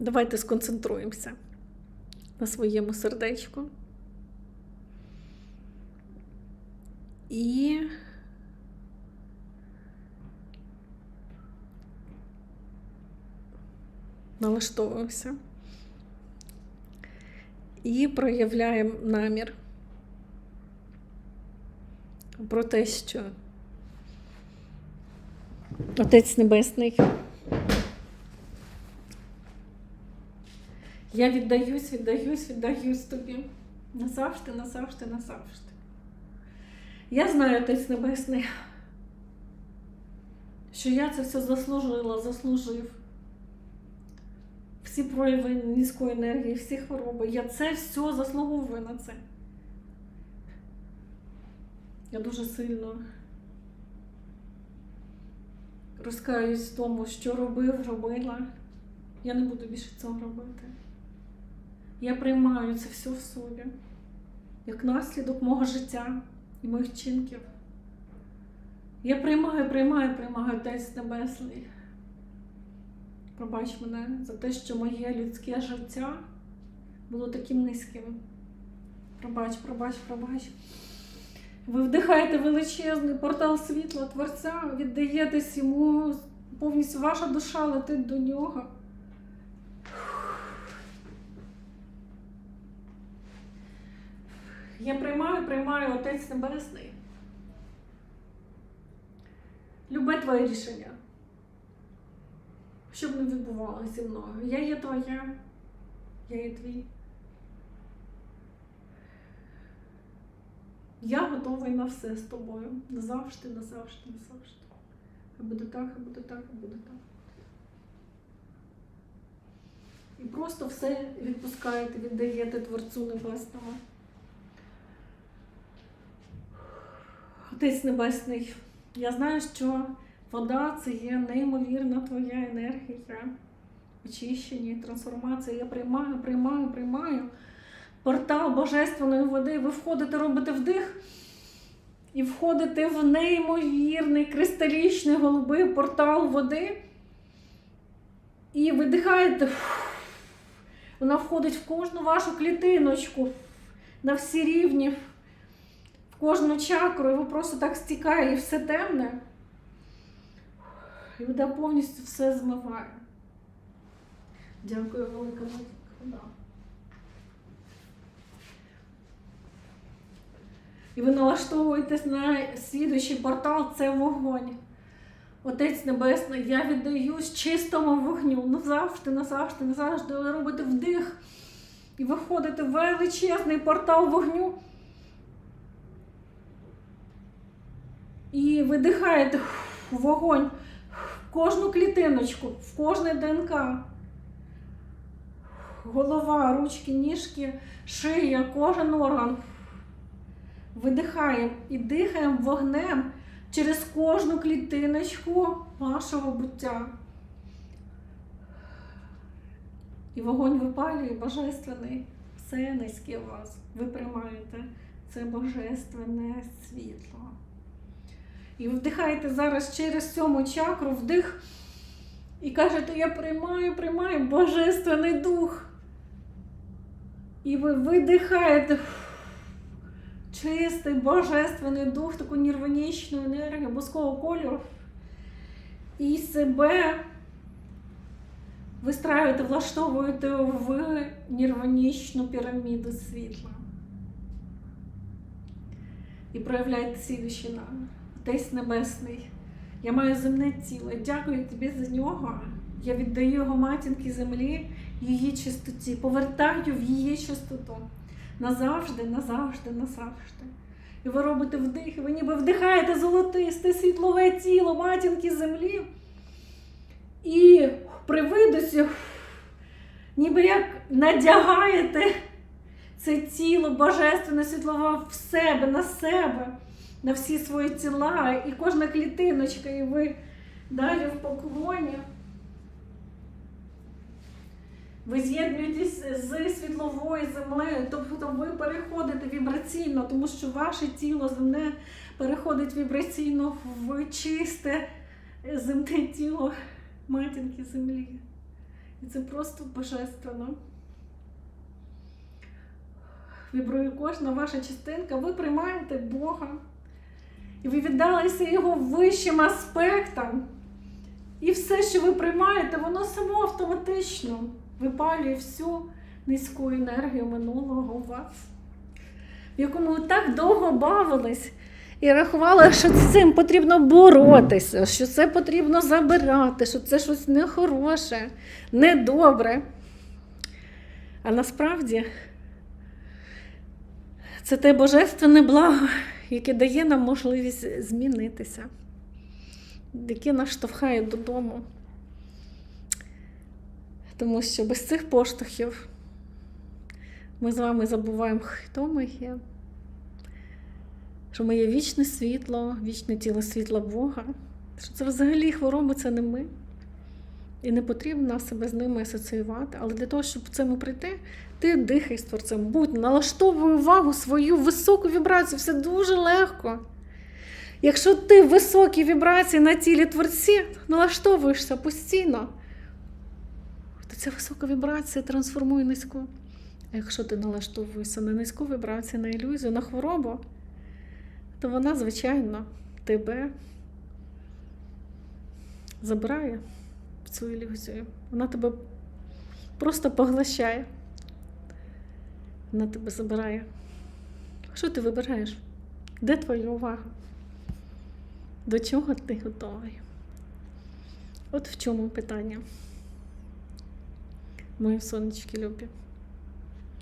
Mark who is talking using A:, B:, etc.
A: Давайте сконцентруємося на своєму сердечку. І налаштовуємося. І проявляємо намір про те, що Отець Небесний. Я віддаюсь, віддаюсь, віддаюсь тобі. Назавжди, назавжди, назавжди. Я знаю, Отець Небесний, що я це все заслужила, заслужив. Всі прояви низької енергії, всі хвороби. Я це все заслуговую на це. Я дуже сильно розкаюсь в тому, що робив, робила. Я не буду більше цього робити. Я приймаю це все в собі, як наслідок мого життя і моїх чинків. Я приймаю, приймаю, приймаю Отець Небесний. Пробач мене за те, що моє людське життя було таким низьким. Пробач, пробач, пробач. Ви вдихаєте величезний портал світла Творця, віддаєтесь йому, повністю ваша душа летить до нього. Я приймаю, приймаю Отець Небесний. Любе твоє рішення. Що б не відбувалося зі мною. Я є твоя, я є твій. Я готовий на все з тобою. Назавжди, назавжди, назавжди. Хай буде так, хай буде так, хай буде так. І просто все відпускаєте, віддаєте Творцю Небесному. Отець Небесний, я знаю, що вода це є неймовірна твоя енергія, очищення, трансформація. Я приймаю, приймаю, приймаю портал божественної води. Ви входите, робите вдих і входите в неймовірний кристалічний голубий портал води. І видихаєте. Вона входить в кожну вашу клітиночку, на всі рівні, кожну чакру, ви просто так стікає і все темне. І вода повністю все змиває. Дякую, велика вода. І ви налаштовуєтесь на слідуючий портал це вогонь. Отець Небесний, я віддаюсь чистому вогню. Назавжди, назавжди, назавжди. Робите вдих і виходите в величезний портал вогню. І видихаєте вогонь в кожну клітиночку, в кожне ДНК. Голова, ручки, ніжки, шия, кожен орган. Видихаємо і дихаємо вогнем через кожну клітиночку вашого буття. І вогонь випалює божественний, все низьке вас. Ви приймаєте це божественне світло. І ви вдихаєте зараз через сьому чакру вдих і кажете, я приймаю, приймаю божественний дух. І ви видихаєте чистий, божественний дух, таку нірванічну енергію, бускового кольору. І себе вистраюєте, влаштовуєте в нірванічну піраміду світла. І проявляєте слідуючі нам. Отець Небесний. Я маю земне тіло. Дякую тобі за нього. Я віддаю його матінки землі, її чистоті, повертаю в її чистоту. Назавжди, назавжди, назавжди. І ви робите вдих, ви ніби вдихаєте золотисте світлове тіло матінки землі. І при видосі, ніби як надягаєте це тіло божественне світлове в себе, на себе, на всі свої тіла, і кожна клітиночка, і ви далі в поклоні. Ви з'єднуєтесь з світловою землею, тобто ви переходите вібраційно, тому що ваше тіло земне переходить вібраційно в чисте земне тіло матінки землі. І це просто божественно. Вібрує кожна ваша частинка, ви приймаєте Бога. І ви віддалися Його вищим аспектам. І все, що ви приймаєте, воно само автоматично випалює всю низьку енергію минулого у вас, в якому ви так довго бавились і рахували, що з цим потрібно боротися, що це потрібно забирати, що це щось нехороше, недобре. А насправді це те божественне благо, яке дає нам можливість змінитися, яке нас штовхає додому. Тому що без цих поштовхів ми з вами забуваємо, хто ми є, що ми є вічне світло, вічне тіло світла Бога, що це взагалі хвороби це не ми. І не потрібно себе з ними асоціювати. Але для того, щоб цьому прийти, ти дихай з творцем, будь, налаштовуй увагу свою високу вібрацію, все дуже легко. Якщо ти в високій вібрації на тілі творці, налаштовуєшся постійно, то ця висока вібрація трансформує низьку. А якщо ти налаштовуєшся на низьку вібрацію, на ілюзію, на хворобу, то вона, звичайно, тебе забирає цю ілюзію. Вона тебе просто поглощає. Вона тебе забирає. Що ти вибираєш? Де твоя увага? До чого ти готовий? От в чому питання. Мої сонечки любі.